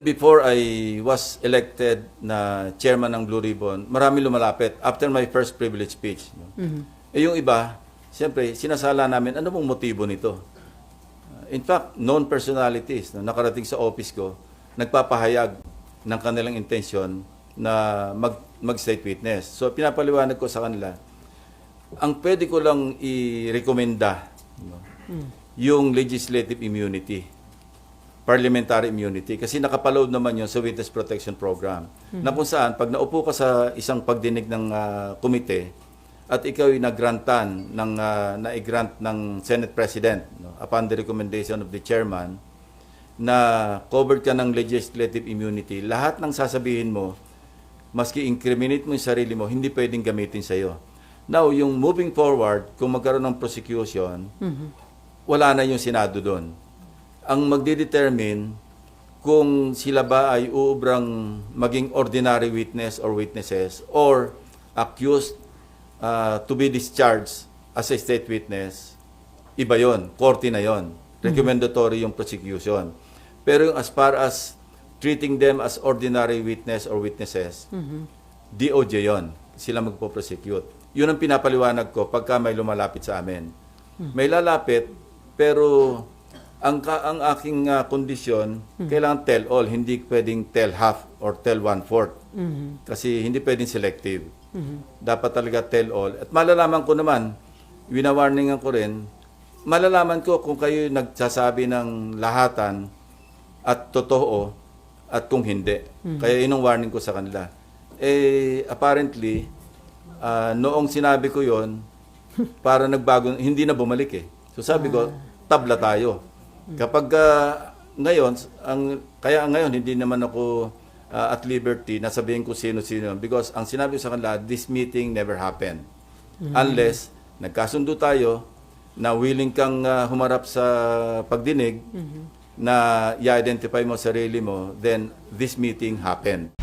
Before I was elected na chairman ng Blue Ribbon, marami lumalapit after my first privilege speech. no? Eh yung iba, siyempre, sinasala namin, ano bang motibo nito? Uh, In fact, known personalities no, nakarating sa office ko, nagpapahayag ng kanilang intensyon na mag, mag-state witness. So, pinapaliwanag ko sa kanila, ang pwede ko lang i-recommenda no, yung legislative immunity parliamentary immunity kasi nakapaload naman yun sa Witness Protection Program. Na kung saan pag naupo ka sa isang pagdinig ng ah, komite at ikaw ay nagrantan ng ah, na-grant ng Senate President no, upon the recommendation of the chairman na covered ka ng legislative immunity lahat ng sasabihin mo maski incriminate mo yung sarili mo hindi pwedeng gamitin sa iyo now yung moving forward kung magkaroon ng prosecution wala na yung Senado doon ang magdedetermine kung sila ba ay uubrang maging ordinary witness or witnesses or accused uh, to be discharged as a state witness, iba yon, korte na yon. Recommendatory yung prosecution. Pero yung as far as treating them as ordinary witness or witnesses, DOJ yon. Sila magpo-prosecute. Yun ang pinapaliwanag ko pagka may lumalapit sa amin. May lalapit, pero ang ka, ang aking ah, kondisyon, kailangan tell all, hindi pwedeng tell half or tell one fourth. Kasi hindi pwedeng selective. Dapat talaga tell all. At malalaman ko naman, winawarningan ko rin, malalaman ko kung kayo nagsasabi ng lahatan at totoo at kung hindi. Kaya yun ang warning ko sa kanila. Eh, apparently, ah, noong sinabi ko yon para nagbago, hindi na bumalik eh. So sabi ko, tabla tayo. Kapag ah, ngayon, ang, kaya ngayon hindi naman ako ah, at liberty na sabihin ko sino-sino because ang sinabi ko sa kanila, this meeting never happened. Unless nagkasundo tayo na willing kang ah, humarap sa pagdinig na i-identify mo sarili mo, then this meeting happened.